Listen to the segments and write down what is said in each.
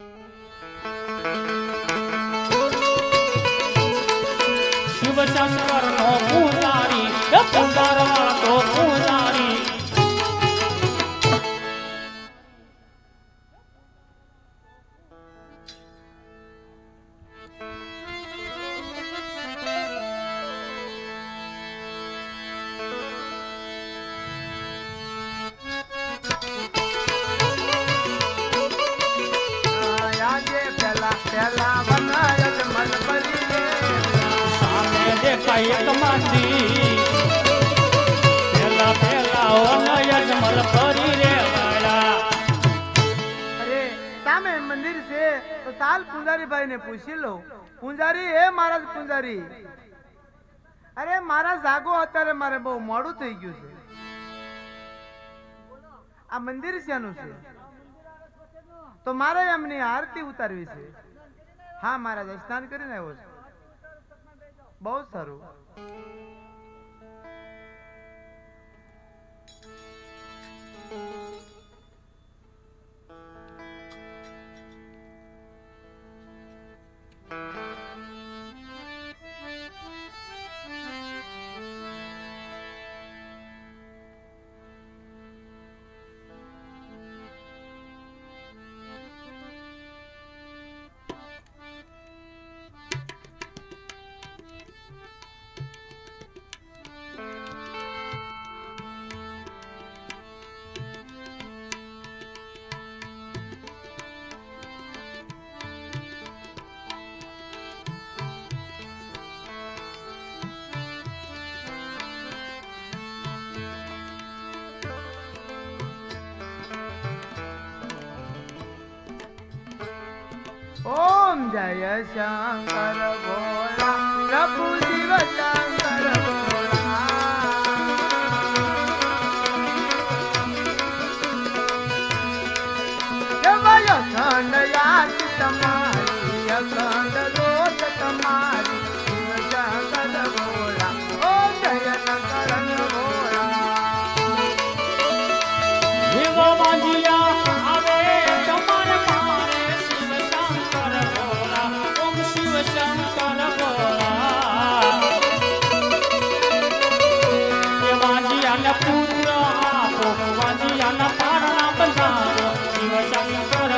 Mm-hmm. મંદિર છે તો ને પૂછી લો પૂંજારી હે મહારાજ પુંજારી? અરે મારા જાગો અત્યારે મારે બહુ મોડું થઈ ગયું છે. આ મંદિર શેનું છે? તો મારે એમની આરતી ઉતારવી છે. હા મહારાજ સ્નાન કરીને આવ્યો છું. બહુ સારું. ઓમ જય શંકર ભોળા પ્રભુ શિવ શંકર ભોળા ખંડ યાદ તમારી, અખંડ રોત તમારી ભોળા ઓ જય શંકર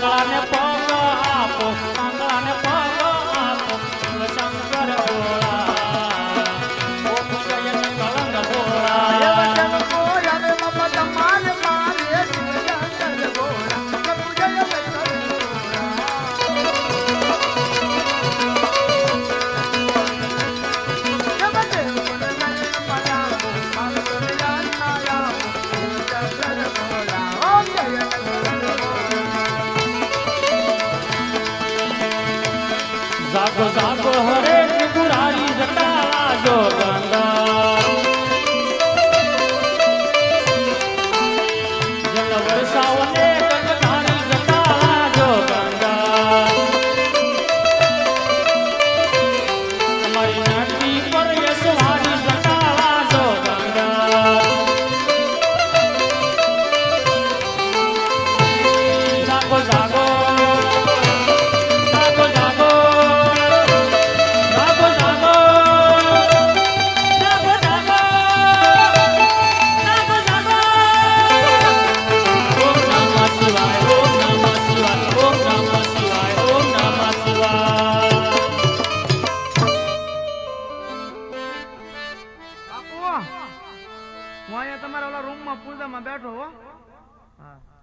Ramana હું અહીંયા તમારા ઓલા રૂમમાં પૂજામાં બેઠો હો. હા.